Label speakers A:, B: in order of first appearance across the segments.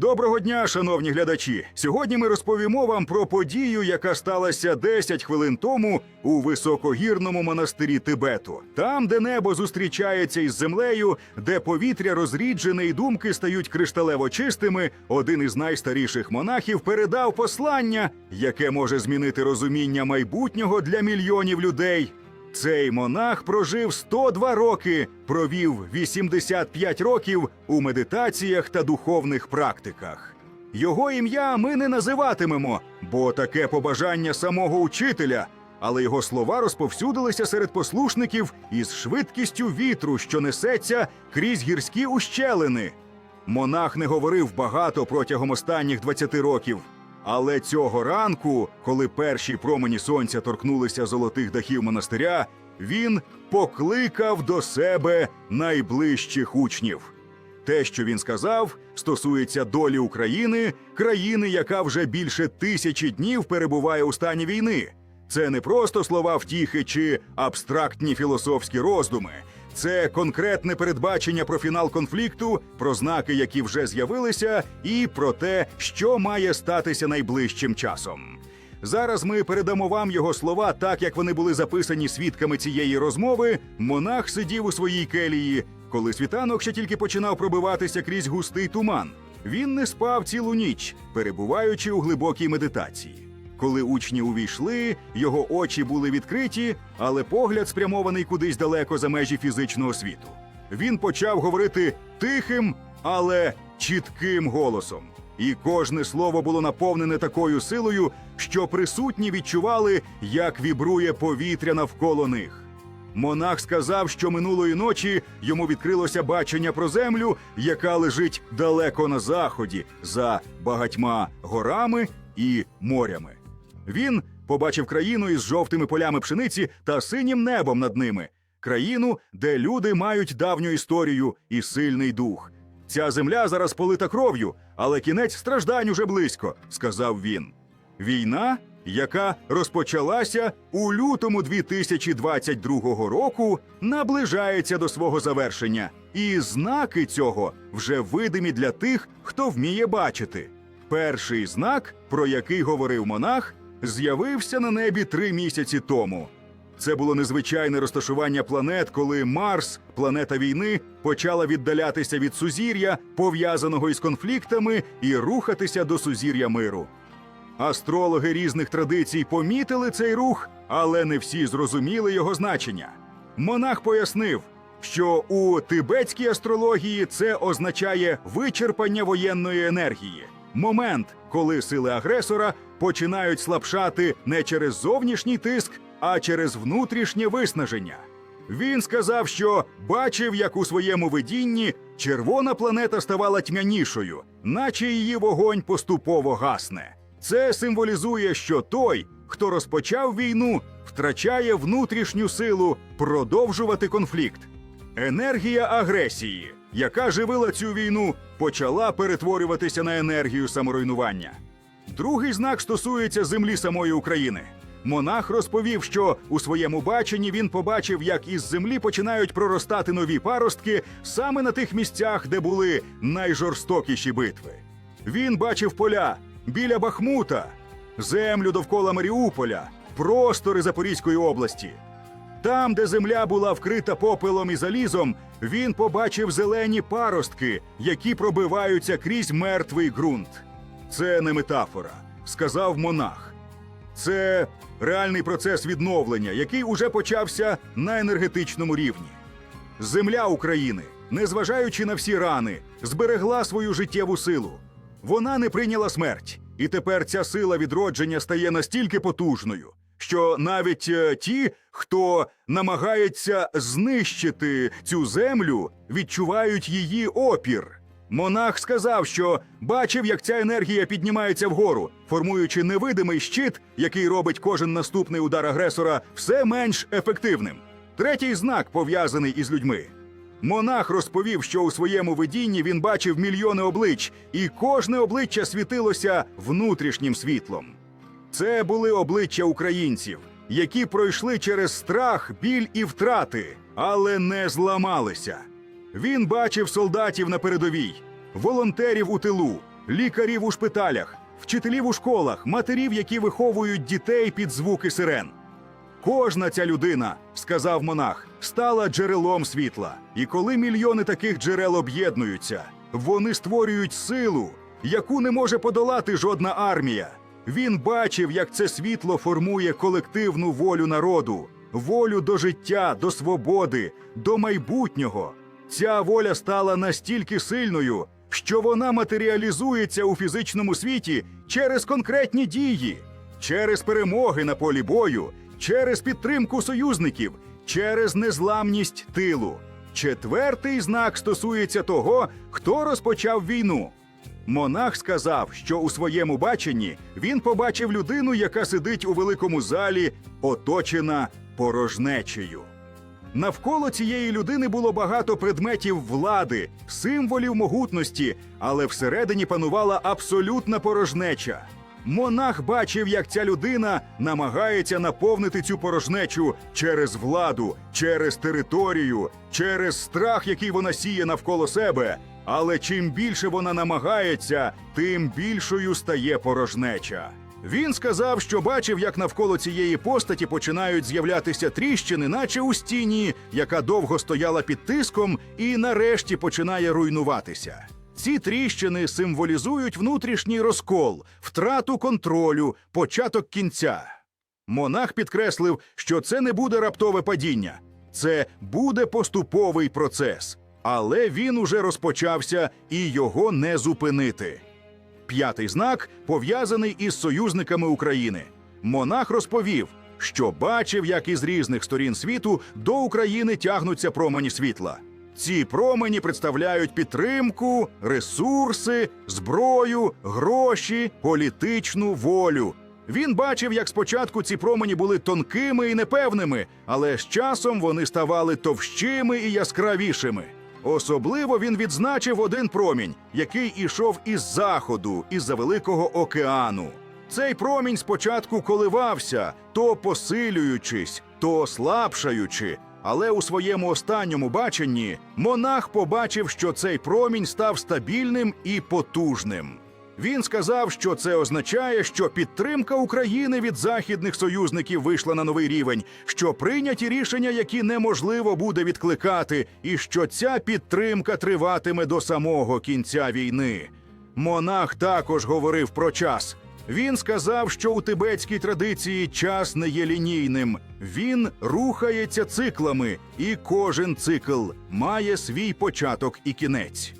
A: Доброго дня, шановні глядачі. Сьогодні ми розповімо вам про подію, яка сталася 10 хвилин тому у високогірному монастирі Тибету. Там, де небо зустрічається із землею, де повітря розріджене і думки стають кришталево чистими. Один із найстаріших монахів передав послання, яке може змінити розуміння майбутнього для мільйонів людей. Цей монах прожив 102 роки, провів 85 років у медитаціях та духовних практиках. Його ім'я ми не називатимемо, бо таке побажання самого учителя, але його слова розповсюдилися серед послушників із швидкістю вітру, що несеться крізь гірські ущелини. Монах не говорив багато протягом останніх 20 років. Але цього ранку, коли перші промені сонця торкнулися золотих дахів монастиря, він покликав до себе найближчих учнів. Те, що він сказав, стосується долі України, країни, яка вже більше тисячі днів перебуває у стані війни. Це не просто слова втіхи чи абстрактні філософські роздуми. Це конкретне передбачення про фінал конфлікту, про знаки, які вже з'явилися, і про те, що має статися найближчим часом. Зараз ми передамо вам його слова, так як вони були записані свідками цієї розмови. Монах сидів у своїй келії, коли світанок ще тільки починав пробиватися крізь густий туман. Він не спав цілу ніч, перебуваючи у глибокій медитації. Коли учні увійшли, його очі були відкриті, але погляд спрямований кудись далеко за межі фізичного світу. Він почав говорити тихим, але чітким голосом. І кожне слово було наповнене такою силою, що присутні відчували, як вібрує повітря навколо них. Монах сказав, що минулої ночі йому відкрилося бачення про землю, яка лежить далеко на заході, за багатьма горами і морями. Він побачив країну із жовтими полями пшениці та синім небом над ними, країну, де люди мають давню історію і сильний дух. Ця земля зараз полита кров'ю, але кінець страждань уже близько, сказав він. Війна, яка розпочалася у лютому 2022 року, наближається до свого завершення, і знаки цього вже видимі для тих, хто вміє бачити. Перший знак, про який говорив монах, з'явився на небі три місяці тому. Це було незвичайне розташування планет, коли Марс, планета війни, почала віддалятися від сузір'я, пов'язаного із конфліктами, і рухатися до сузір'я миру. Астрологи різних традицій помітили цей рух, але не всі зрозуміли його значення. Монах пояснив, що у тибетській астрології це означає вичерпання воєнної енергії, момент, коли сили агресора починають слабшати не через зовнішній тиск, а через внутрішнє виснаження. Він сказав, що бачив, як у своєму видінні червона планета ставала тьмянішою, наче її вогонь поступово гасне. Це символізує, що той, хто розпочав війну, втрачає внутрішню силу продовжувати конфлікт. Енергія агресії, яка живила цю війну, почала перетворюватися на енергію саморуйнування. Другий знак стосується землі самої України. Монах розповів, що у своєму баченні він побачив, як із землі починають проростати нові паростки саме на тих місцях, де були найжорстокіші битви. Він бачив поля біля Бахмута, землю довкола Маріуполя, простори Запорізької області. Там, де земля була вкрита попелом і залізом, він побачив зелені паростки, які пробиваються крізь мертвий ґрунт. Це не метафора, сказав монах. Це реальний процес відновлення, який уже почався на енергетичному рівні. Земля України, незважаючи на всі рани, зберегла свою життєву силу. Вона не прийняла смерть, і тепер ця сила відродження стає настільки потужною, що навіть е, ті, хто намагається знищити цю землю, відчувають її опір. Монах сказав, що бачив, як ця енергія піднімається вгору, формуючи невидимий щит, який робить кожен наступний удар агресора все менш ефективним. Третій знак пов'язаний із людьми. Монах розповів, що у своєму видінні він бачив мільйони облич, і кожне обличчя світилося внутрішнім світлом. Це були обличчя українців, які пройшли через страх, біль і втрати, але не зламалися. Він бачив солдатів на передовій, волонтерів у тилу, лікарів у шпиталях, вчителів у школах, матерів, які виховують дітей під звуки сирен. Кожна ця людина, сказав монах, стала джерелом світла. І коли мільйони таких джерел об'єднуються, вони створюють силу, яку не може подолати жодна армія. Він бачив, як це світло формує колективну волю народу, волю до життя, до свободи, до майбутнього. Ця воля стала настільки сильною, що вона матеріалізується у фізичному світі через конкретні дії, через перемоги на полі бою, через підтримку союзників, через незламність тилу. Четвертий знак стосується того, хто розпочав війну. Монах сказав, що у своєму баченні він побачив людину, яка сидить у великому залі, оточена порожнечею. Навколо цієї людини було багато предметів влади, символів могутності, але всередині панувала абсолютна порожнеча. Монах бачив, як ця людина намагається наповнити цю порожнечу через владу, через територію, через страх, який вона сіє навколо себе. Але чим більше вона намагається, тим більшою стає порожнеча. Він сказав, що бачив, як навколо цієї постаті починають з'являтися тріщини, наче у стіні, яка довго стояла під тиском і нарешті починає руйнуватися. Ці тріщини символізують внутрішній розкол, втрату контролю, початок кінця. Монах підкреслив, що це не буде раптове падіння, це буде поступовий процес. Але він уже розпочався і його не зупинити. П'ятий знак пов'язаний із союзниками України. Монах розповів, що бачив, як із різних сторін світу до України тягнуться промені світла. Ці промені представляють підтримку, ресурси, зброю, гроші, політичну волю. Він бачив, як спочатку ці промені були тонкими і непевними, але з часом вони ставали товщими і яскравішими. Особливо він відзначив один промінь, який ішов із заходу, із-за великого океану. Цей промінь спочатку коливався, то посилюючись, то слабшаючи. Але у своєму останньому баченні монах побачив, що цей промінь став стабільним і потужним. Він сказав, що це означає, що підтримка України від західних союзників вийшла на новий рівень, що прийняті рішення, які неможливо буде відкликати, і що ця підтримка триватиме до самого кінця війни. Монах також говорив про час. Він сказав, що у тибетській традиції час не є лінійним. Він рухається циклами, і кожен цикл має свій початок і кінець.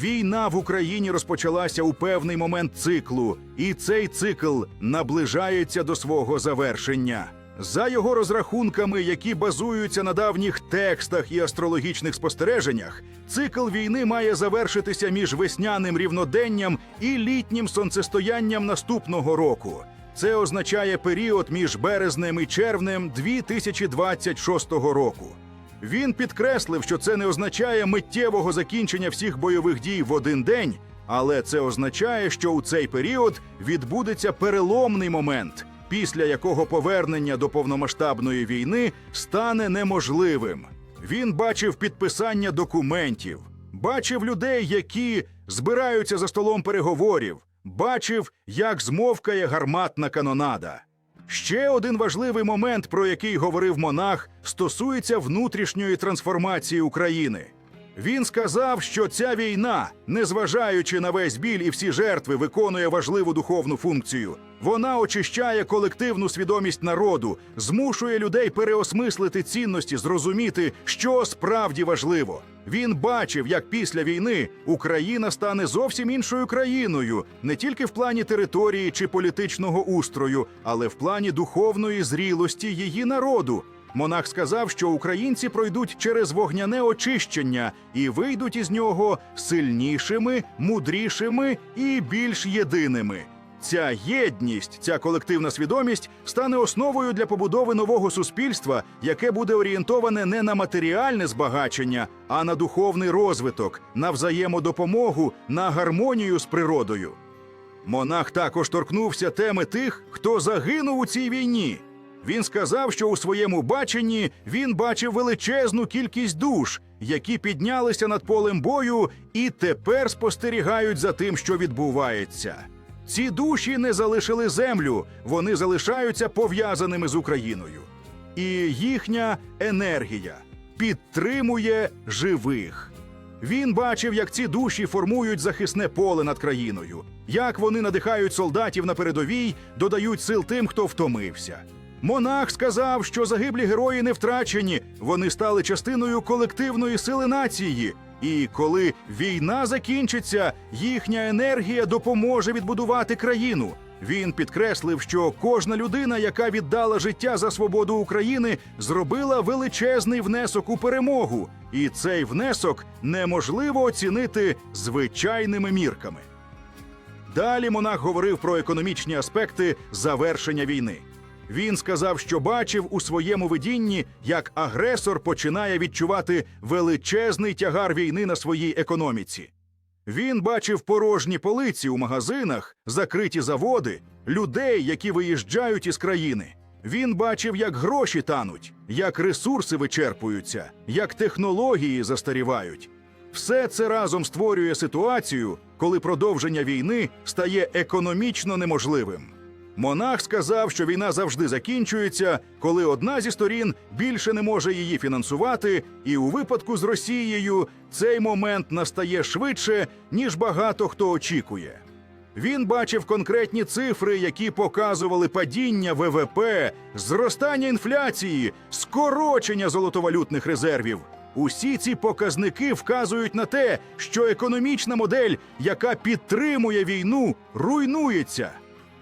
A: Війна в Україні розпочалася у певний момент циклу, і цей цикл наближається до свого завершення. За його розрахунками, які базуються на давніх текстах і астрологічних спостереженнях, цикл війни має завершитися між весняним рівноденням і літнім сонцестоянням наступного року. Це означає період між березнем і червнем 2026 року. Він підкреслив, що це не означає миттєвого закінчення всіх бойових дій в один день, але це означає, що у цей період відбудеться переломний момент, після якого повернення до повномасштабної війни стане неможливим. Він бачив підписання документів, бачив людей, які збираються за столом переговорів, бачив, як змовкає гарматна канонада. Ще один важливий момент, про який говорив монах, стосується внутрішньої трансформації України. Він сказав, що ця війна, незважаючи на весь біль і всі жертви, виконує важливу духовну функцію. Вона очищає колективну свідомість народу, змушує людей переосмислити цінності, зрозуміти, що справді важливо. Він бачив, як після війни Україна стане зовсім іншою країною, не тільки в плані території чи політичного устрою, але в плані духовної зрілості її народу. Монах сказав, що українці пройдуть через вогняне очищення і вийдуть із нього сильнішими, мудрішими і більш єдиними. Ця єдність, ця колективна свідомість стане основою для побудови нового суспільства, яке буде орієнтоване не на матеріальне збагачення, а на духовний розвиток, на взаємодопомогу, на гармонію з природою. Монах також торкнувся теми тих, хто загинув у цій війні. Він сказав, що у своєму баченні він бачив величезну кількість душ, які піднялися над полем бою і тепер спостерігають за тим, що відбувається. Ці душі не залишили землю, вони залишаються пов'язаними з Україною. І їхня енергія підтримує живих. Він бачив, як ці душі формують захисне поле над країною, як вони надихають солдатів на передовій, додають сил тим, хто втомився. Монах сказав, що загиблі герої не втрачені, вони стали частиною колективної сили нації. І коли війна закінчиться, їхня енергія допоможе відбудувати країну. Він підкреслив, що кожна людина, яка віддала життя за свободу України, зробила величезний внесок у перемогу, і цей внесок неможливо оцінити звичайними мірками. Далі монах говорив про економічні аспекти завершення війни. Він сказав, що бачив у своєму видінні, як агресор починає відчувати величезний тягар війни на своїй економіці. Він бачив порожні полиці у магазинах, закриті заводи, людей, які виїжджають із країни. Він бачив, як гроші тануть, як ресурси вичерпуються, як технології застарівають. Все це разом створює ситуацію, коли продовження війни стає економічно неможливим. Монах сказав, що війна завжди закінчується, коли одна зі сторін більше не може її фінансувати, і у випадку з Росією цей момент настає швидше, ніж багато хто очікує. Він бачив конкретні цифри, які показували падіння ВВП, зростання інфляції, скорочення золотовалютних резервів. Усі ці показники вказують на те, що економічна модель, яка підтримує війну, руйнується.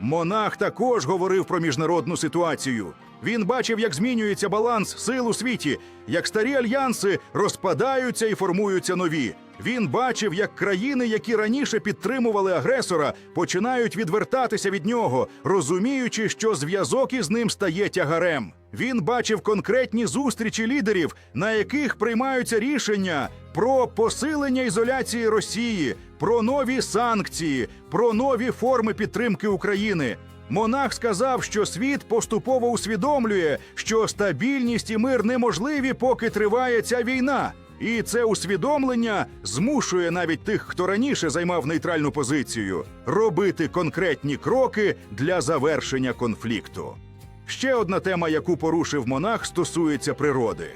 A: Монах також говорив про міжнародну ситуацію. Він бачив, як змінюється баланс сил у світі, як старі альянси розпадаються і формуються нові. Він бачив, як країни, які раніше підтримували агресора, починають відвертатися від нього, розуміючи, що зв'язок із ним стає тягарем. Він бачив конкретні зустрічі лідерів, на яких приймаються рішення про посилення ізоляції Росії, про нові санкції, про нові форми підтримки України. Монах сказав, що світ поступово усвідомлює, що стабільність і мир неможливі, поки триває ця війна. І це усвідомлення змушує навіть тих, хто раніше займав нейтральну позицію, робити конкретні кроки для завершення конфлікту. Ще одна тема, яку порушив монах, стосується природи.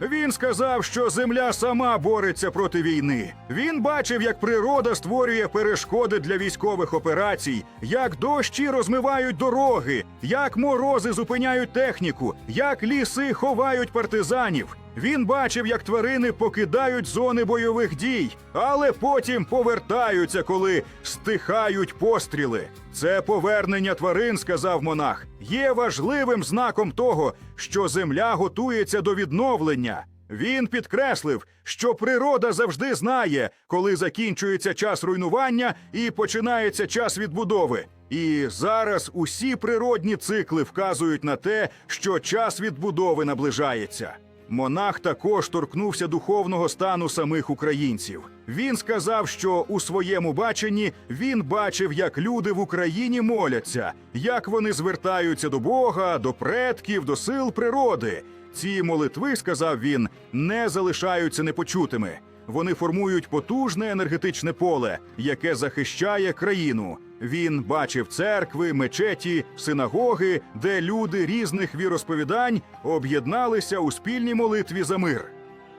A: Він сказав, що земля сама бореться проти війни. Він бачив, як природа створює перешкоди для військових операцій, як дощі розмивають дороги, як морози зупиняють техніку, як ліси ховають партизанів. Він бачив, як тварини покидають зони бойових дій, але потім повертаються, коли стихають постріли. Це повернення тварин, сказав монах, є важливим знаком того, що земля готується до відновлення. Він підкреслив, що природа завжди знає, коли закінчується час руйнування і починається час відбудови. І зараз усі природні цикли вказують на те, що час відбудови наближається. Монах також торкнувся духовного стану самих українців. Він сказав, що у своєму баченні він бачив, як люди в Україні моляться, як вони звертаються до Бога, до предків, до сил природи. Ці молитви, сказав він, не залишаються непочутими. Вони формують потужне енергетичне поле, яке захищає країну. Він бачив церкви, мечеті, синагоги, де люди різних віросповідань об'єдналися у спільній молитві за мир.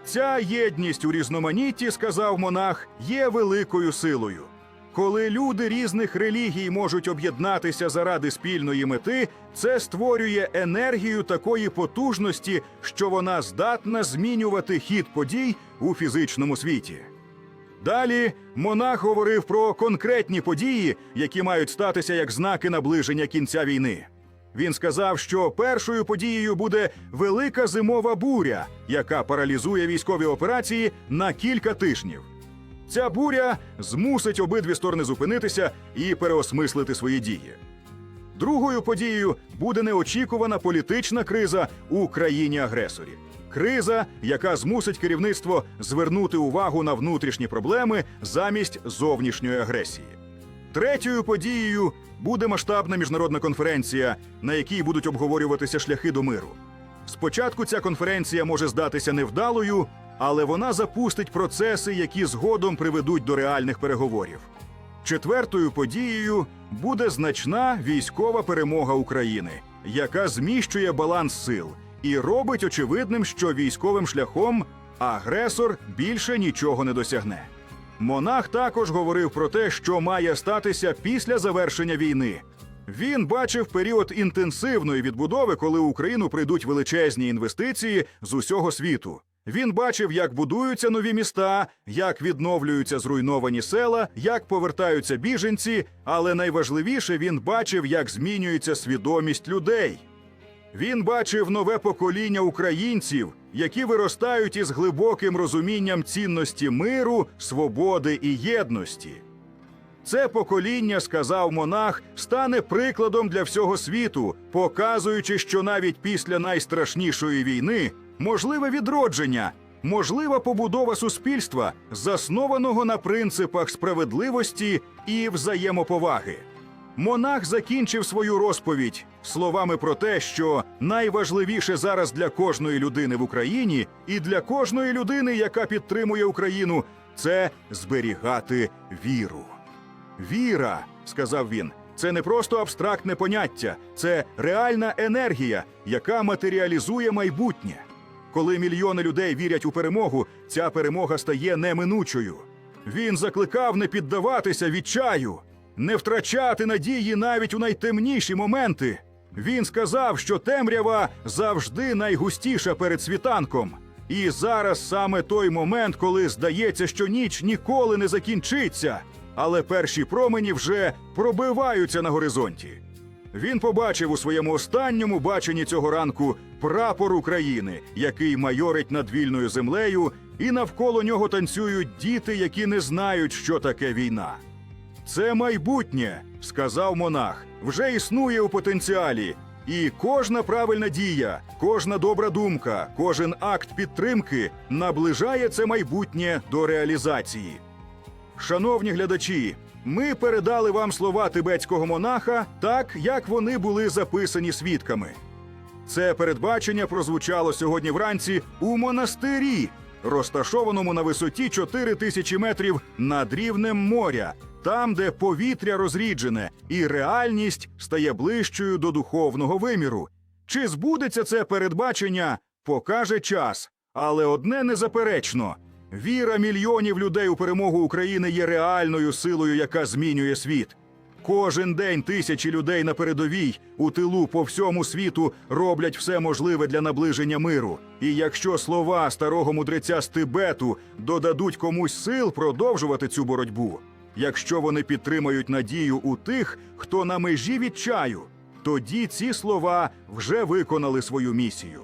A: Ця єдність у різноманітті, сказав монах, є великою силою. Коли люди різних релігій можуть об'єднатися заради спільної мети, це створює енергію такої потужності, що вона здатна змінювати хід подій у фізичному світі. Далі монах говорив про конкретні події, які мають статися як знаки наближення кінця війни. Він сказав, що першою подією буде велика зимова буря, яка паралізує військові операції на кілька тижнів. Ця буря змусить обидві сторони зупинитися і переосмислити свої дії. Другою подією буде неочікувана політична криза у країні-агресорі. Криза, яка змусить керівництво звернути увагу на внутрішні проблеми замість зовнішньої агресії. Третьою подією буде масштабна міжнародна конференція, на якій будуть обговорюватися шляхи до миру. Спочатку ця конференція може здатися невдалою, але вона запустить процеси, які згодом приведуть до реальних переговорів. Четвертою подією буде значна військова перемога України, яка зміщує баланс сил і робить очевидним, що військовим шляхом агресор більше нічого не досягне. Монах також говорив про те, що має статися після завершення війни. Він бачив період інтенсивної відбудови, коли в Україну прийдуть величезні інвестиції з усього світу. Він бачив, як будуються нові міста, як відновлюються зруйновані села, як повертаються біженці, але найважливіше він бачив, як змінюється свідомість людей. Він бачив нове покоління українців, які виростають із глибоким розумінням цінності миру, свободи і єдності. Це покоління, сказав монах, стане прикладом для всього світу, показуючи, що навіть після найстрашнішої війни можливе відродження, можлива побудова суспільства, заснованого на принципах справедливості і взаємоповаги. Монах закінчив свою розповідь словами про те, що найважливіше зараз для кожної людини в Україні і для кожної людини, яка підтримує Україну, це зберігати віру. Віра, сказав він, це не просто абстрактне поняття, це реальна енергія, яка матеріалізує майбутнє. Коли мільйони людей вірять у перемогу, ця перемога стає неминучою. Він закликав не піддаватися відчаю, не втрачати надії навіть у найтемніші моменти. Він сказав, що темрява завжди найгустіша перед світанком. І зараз саме той момент, коли здається, що ніч ніколи не закінчиться, але перші промені вже пробиваються на горизонті. Він побачив у своєму останньому баченні цього ранку прапор України, який майорить над вільною землею, і навколо нього танцюють діти, які не знають, що таке війна. Це майбутнє, сказав монах, вже існує у потенціалі. І кожна правильна дія, кожна добра думка, кожен акт підтримки наближає це майбутнє до реалізації. Шановні глядачі, ми передали вам слова тибетського монаха так, як вони були записані свідками. Це передбачення прозвучало сьогодні вранці у монастирі, розташованому на висоті 4 тисячі метрів над рівнем моря, там, де повітря розріджене, і реальність стає ближчою до духовного виміру. Чи збудеться це передбачення, покаже час. Але одне незаперечно: віра мільйонів людей у перемогу України є реальною силою, яка змінює світ. Кожен день тисячі людей на передовій у тилу по всьому світу роблять все можливе для наближення миру. І якщо слова старого мудреця з Тибету додадуть комусь сил продовжувати цю боротьбу, якщо вони підтримають надію у тих, хто на межі відчаю, тоді ці слова вже виконали свою місію.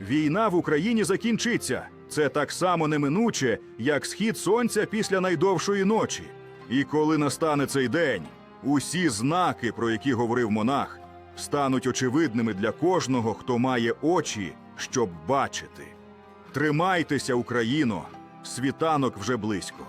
A: Війна в Україні закінчиться. Це так само неминуче, як схід сонця після найдовшої ночі. І коли настане цей день, усі знаки, про які говорив монах, стануть очевидними для кожного, хто має очі, щоб бачити. Тримайтеся, Україно! Світанок вже близько.